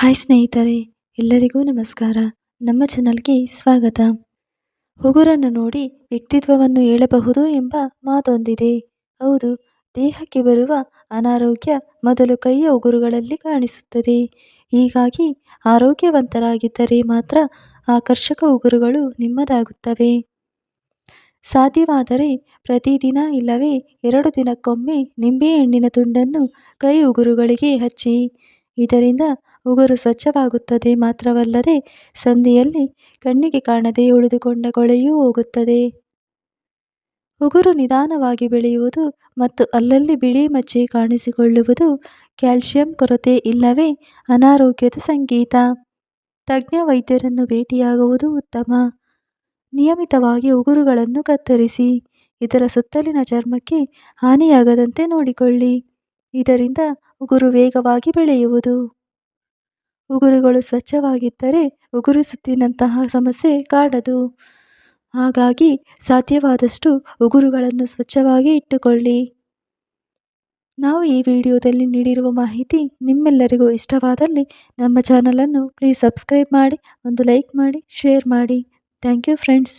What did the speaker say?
Hi ಸ್ನೇಹಿತರೆ, ಎಲ್ಲರಿಗೂ ನಮಸ್ಕಾರ. ನಮ್ಮ ಚಾನಲ್ಗೆ ಸ್ವಾಗತ. ಹುಗುರನ್ನು ನೋಡಿ ವ್ಯಕ್ತಿತ್ವವನ್ನು ಹೇಳಬಹುದು ಎಂಬ ಮಾತೊಂದಿದೆ. ಹೌದು, ದೇಹಕ್ಕೆ ಬರುವ ಅನಾರೋಗ್ಯ ಮೊದಲು ಕೈಯ ಉಗುರುಗಳಲ್ಲಿ ಕಾಣಿಸುತ್ತದೆ. ಹೀಗಾಗಿ ಆರೋಗ್ಯವಂತರಾಗಿದ್ದರೆ ಮಾತ್ರ ಆಕರ್ಷಕ ಉಗುರುಗಳು ನಿಮ್ಮದಾಗುತ್ತವೆ. ಸಾಧ್ಯವಾದರೆ ಪ್ರತಿದಿನ ಇಲ್ಲವೇ ಎರಡು ದಿನಕ್ಕೊಮ್ಮೆ ನಿಂಬೆಹಣ್ಣಿನ ತುಂಡನ್ನು ಕೈ ಉಗುರುಗಳಿಗೆ ಹಚ್ಚಿ. ಇದರಿಂದ ಉಗುರು ಸ್ವಚ್ಛವಾಗುತ್ತದೆ ಮಾತ್ರವಲ್ಲದೆ ಸಂಧಿಯಲ್ಲಿ ಕಣ್ಣಿಗೆ ಕಾಣದೆ ಉಳಿದುಕೊಂಡ ಕೊಳೆಯೂ ಹೋಗುತ್ತದೆ. ಉಗುರು ನಿಧಾನವಾಗಿ ಬೆಳೆಯುವುದು ಮತ್ತು ಅಲ್ಲಲ್ಲಿ ಬಿಳಿ ಮಚ್ಚೆ ಕಾಣಿಸಿಕೊಳ್ಳುವುದು ಕ್ಯಾಲ್ಸಿಯಂ ಕೊರತೆ ಇಲ್ಲವೇ? ಅನಾರೋಗ್ಯದ ಸಂಕೇತ ತಜ್ಞ ವೈದ್ಯರನ್ನು ಭೇಟಿಯಾಗುವುದು ಉತ್ತಮ. ನಿಯಮಿತವಾಗಿ ಉಗುರುಗಳನ್ನು ಕತ್ತರಿಸಿ. ಇದರ ಸುತ್ತಲಿನ ಚರ್ಮಕ್ಕೆ ಹಾನಿಯಾಗದಂತೆ ನೋಡಿಕೊಳ್ಳಿ. ಇದರಿಂದ ಉಗುರು ವೇಗವಾಗಿ ಬೆಳೆಯುವುದು. ಉಗುರುಗಳು ಸ್ವಚ್ಛವಾಗಿದ್ದರೆ ಉಗುರು ಸುತ್ತಿನಂತಹ ಸಮಸ್ಯೆ ಕಾಡದು. ಹಾಗಾಗಿ ಸಾಧ್ಯವಾದಷ್ಟು ಉಗುರುಗಳನ್ನು ಸ್ವಚ್ಛವಾಗಿ ಇಟ್ಟುಕೊಳ್ಳಿ. ನಾವು ಈ ವಿಡಿಯೋದಲ್ಲಿ ನೀಡಿರುವ ಮಾಹಿತಿ ನಿಮ್ಮೆಲ್ಲರಿಗೂ ಇಷ್ಟವಾದಲ್ಲಿ ನಮ್ಮ ಚಾನಲನ್ನು ಪ್ಲೀಸ್ ಸಬ್ಸ್ಕ್ರೈಬ್ ಮಾಡಿ, ಒಂದು ಲೈಕ್ ಮಾಡಿ, ಶೇರ್ ಮಾಡಿ. Thank you friends.